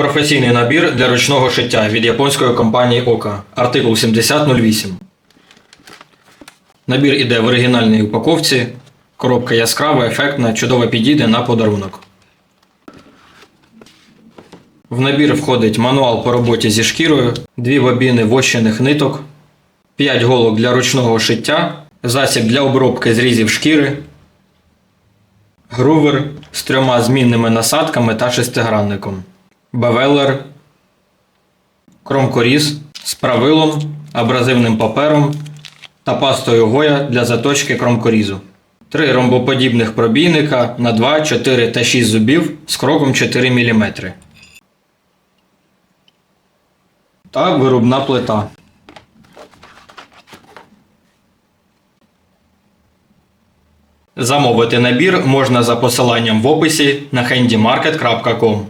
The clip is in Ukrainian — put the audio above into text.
Професійний набір для ручного шиття від японської компанії Ока. Артикул 7008. Набір іде в оригінальній упаковці. Коробка яскрава, ефектна, чудово підійде на подарунок. В набір входить мануал по роботі зі шкірою, дві бобіни вощених ниток, 5 голок для ручного шиття, засіб для обробки зрізів шкіри, грувер з трьома змінними насадками та шестигранником, бавелер, кромкоріз з правилом, абразивним папером та пастою Гоя для заточки кромкорізу. Три ромбоподібних пробійника на 2, 4 та 6 зубів з кроком 4 мм. Та виробна плита. Замовити набір можна за посиланням в описі на handymarket.com.